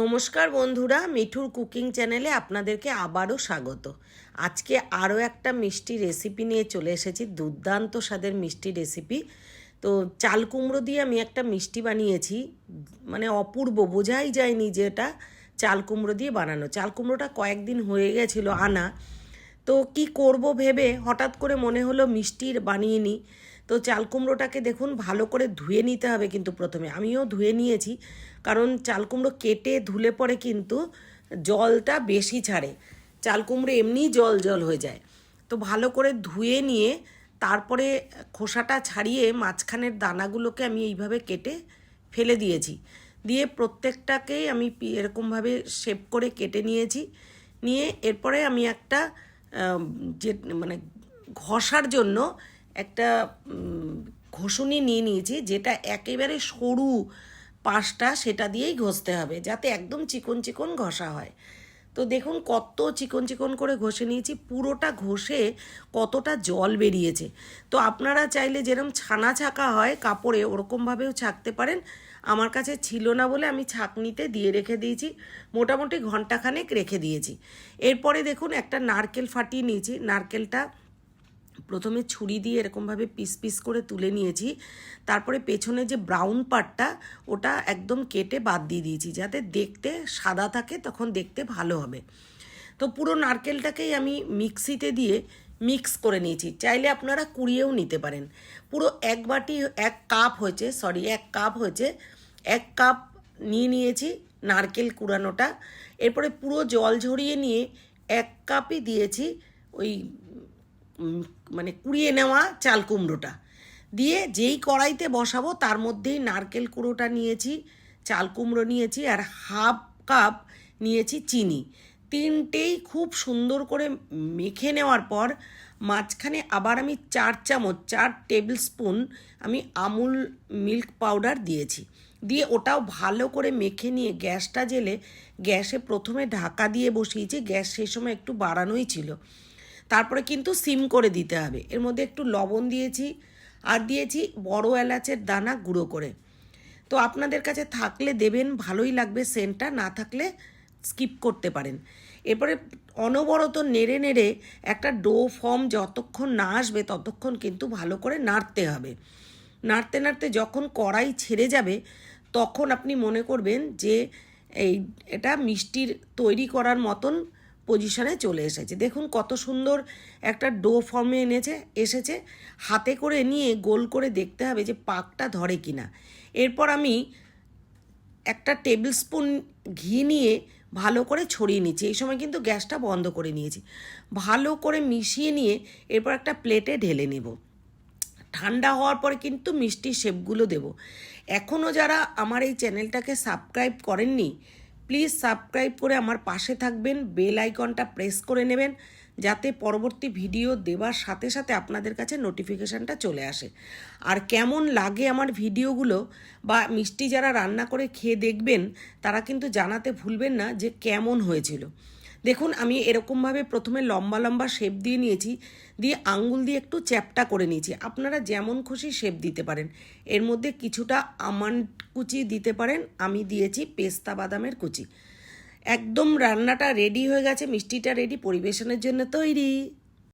নমস্কার বন্ধুরা, মিঠুর কুকিং চ্যানেলে আপনাদেরকে আবারও স্বাগত। আজকে আরও একটা মিষ্টি রেসিপি নিয়ে চলে এসেছি, দুর্দান্ত স্বাদের মিষ্টি রেসিপি। তো চাল কুমড়ো দিয়ে আমি একটা মিষ্টি বানিয়েছি মানে অপূর্ব, বোঝাই যায়নি যে এটা চাল কুমড়ো দিয়ে বানানো। চাল কুমড়োটা কয়েকদিন হয়ে গেছিল আনা তো কি করব ভেবে হঠাৎ করে মনে হলো মিষ্টির বানিয়ে নিই। তো চাল কুমড়োটাকে দেখুন ভালো করে ধুয়ে নিতে হবে কিন্তু প্রথমে। আমিও ধুয়ে নিয়েছি, কারণ চাল কুমড়ো কেটে ধুলে পরে কিন্তু জলটা বেশি ছাড়ে। চাল কুমড়ো এমনিই জল জল হয়ে যায়। তো ভালো করে ধুয়ে নিয়ে তারপরে খোসাটা ছাড়িয়ে মাঝখানের দানাগুলোকে আমি এইভাবে কেটে ফেলে দিয়েছি। দিয়ে প্রত্যেকটাকেই আমি এরকমভাবে শেপ করে কেটে নিয়েছি। নিয়ে এরপরে আমি একটা যে মানে ঘষার জন্য একটা ঘষুনি নিয়ে নিয়েছি যেটা একেবারে সরু পাশটা সেটা দিয়েই ঘষতে হবে যাতে একদম চিকন চিকন ঘষা হয়। তো দেখুন কত চিকন চিকন করে ঘষে নিয়েছি, পুরোটা ঘষে কতটা জল বেরিয়েছে। তো আপনারা চাইলে যেরকম ছানা ছাকা হয়, কাপড়ে ওরকমভাবেও ছাকতে পারেন। আমার কাছে ছিল না বলে আমি ছাকনিতে দিয়ে রেখে দিয়েছি, মোটামুটি ঘন্টাখানেক রেখে দিয়েছি। এরপরে দেখুন একটা নারকেল ফাটিয়ে নিয়েছি, নারকেলটা প্রথমে ছুরি দিয়ে এরকমভাবে পিস পিস করে তুলে নিয়েছি। তারপরে পেছনে যে ব্রাউন পার্টটা ওটা একদম কেটে বাদ দিয়ে দিয়েছি। যাতে দেখতে সাদা থাকে, তখন দেখতে ভালো হবে। তো পুরো নারকেলটাকেই আমি মিক্সিতে দিয়ে মিক্স করে নিয়েছি। চাইলে আপনারা কুড়িয়েও নিতে পারেন। পুরো এক বাটি, এক কাপ হয়েছে, সরি, এক কাপ হয়েছে, এক কাপ নিয়ে নিয়েছি নারকেল কুড়ানোটা। এরপরে পুরো জল ঝরিয়ে নিয়ে এক কাপই দিয়েছি ওই মানে কুড়িয়ে নেওয়া চাল কুমড়োটা। দিয়ে যেই কড়াইতে বসাবো, তার মধ্যেই নারকেল কুড়োটা নিয়েছি, চাল কুমড়ো নিয়েছি, আর হাফ কাপ নিয়েছি চিনি। তিনটেই খুব সুন্দর করে মেখে নেওয়ার পর, মাঝখানে আবার আমি চার চামচ, চার টেবিল স্পুন আমি আমুল মিল্ক পাউডার দিয়েছি। দিয়ে ওটাও ভালো করে মেখে নিয়ে গ্যাসটা জেলে গ্যাসে প্রথমে ঢাকা দিয়ে বসিয়েছি, গ্যাস সেই সময় একটু বাড়ানোই ছিল। তারপরে কিন্তু সিম করে দিতে হবে। এর মধ্যে একটু লবণ দিয়েছি, আর দিয়েছি বড় এলাচের দানা গুঁড়ো করে। তো আপনাদের কাছে থাকলে দেবেন, ভালোই লাগবে সেন্টটা, না থাকলে স্কিপ করতে পারেন। এরপরে অনবরত নেড়ে নেড়ে একটা ডো ফর্ম যতক্ষণ না আসবে, ততক্ষণ কিন্তু ভালো করে নাড়তে হবে। নাড়তে নাড়তে যখন কড়াই ছেড়ে যাবে, তখন আপনি মনে করবেন যে এই, এটা মিষ্টির তৈরি করার মতন পজিশনে চলে এসেছে। দেখুন কত সুন্দর একটা ডো ফর্মে এনেছে, এসেছে। হাতে করে নিয়ে গোল করে দেখতে হবে যে পাকটা ধরে কিনা। এরপর আমি একটা টেবিল স্পুন ঘি নিয়ে ভালো করে ছড়িয়ে নিচ্ছি। এই সময় কিন্তু গ্যাসটা বন্ধ করে নিয়েছি। ভালো করে মিশিয়ে নিয়ে এরপর একটা প্লেটে ঢেলে নেব। ঠান্ডা হওয়ার পরে কিন্তু মিষ্টির শেপগুলো দেব। এখনও যারা আমার এই চ্যানেলটাকে সাবস্ক্রাইব করেননি প্লিজ সাবস্ক্রাইব করে আমার পাশে থাকবেন, বেল আইকনটা প্রেস করে নেবেন, যাতে পরবর্তী ভিডিও দেওয়ার সাথে সাথে আপনাদের কাছে নোটিফিকেশানটা চলে আসে। আর কেমন লাগে আমার ভিডিওগুলো বা মিষ্টি যারা রান্না করে খেয়ে দেখবেন, তারা কিন্তু জানাতে ভুলবেন না যে কেমন হয়েছিল। দেখুন, আমি এরকমভাবে প্রথমে লম্বা লম্বা শেপ দিয়ে নিয়েছি, দিয়ে আঙ্গুল দিয়ে একটু চ্যাপটা করে নিয়েছি। আপনারা যেমন খুশি শেপ দিতে পারেন। এর মধ্যে কিছুটা আমন্ড কুচি দিতে পারেন, আমি দিয়েছি পেস্তা বাদামের কুচি। একদম রান্নাটা রেডি হয়ে গেছে, মিষ্টিটা রেডি পরিবেশনের জন্য তৈরি।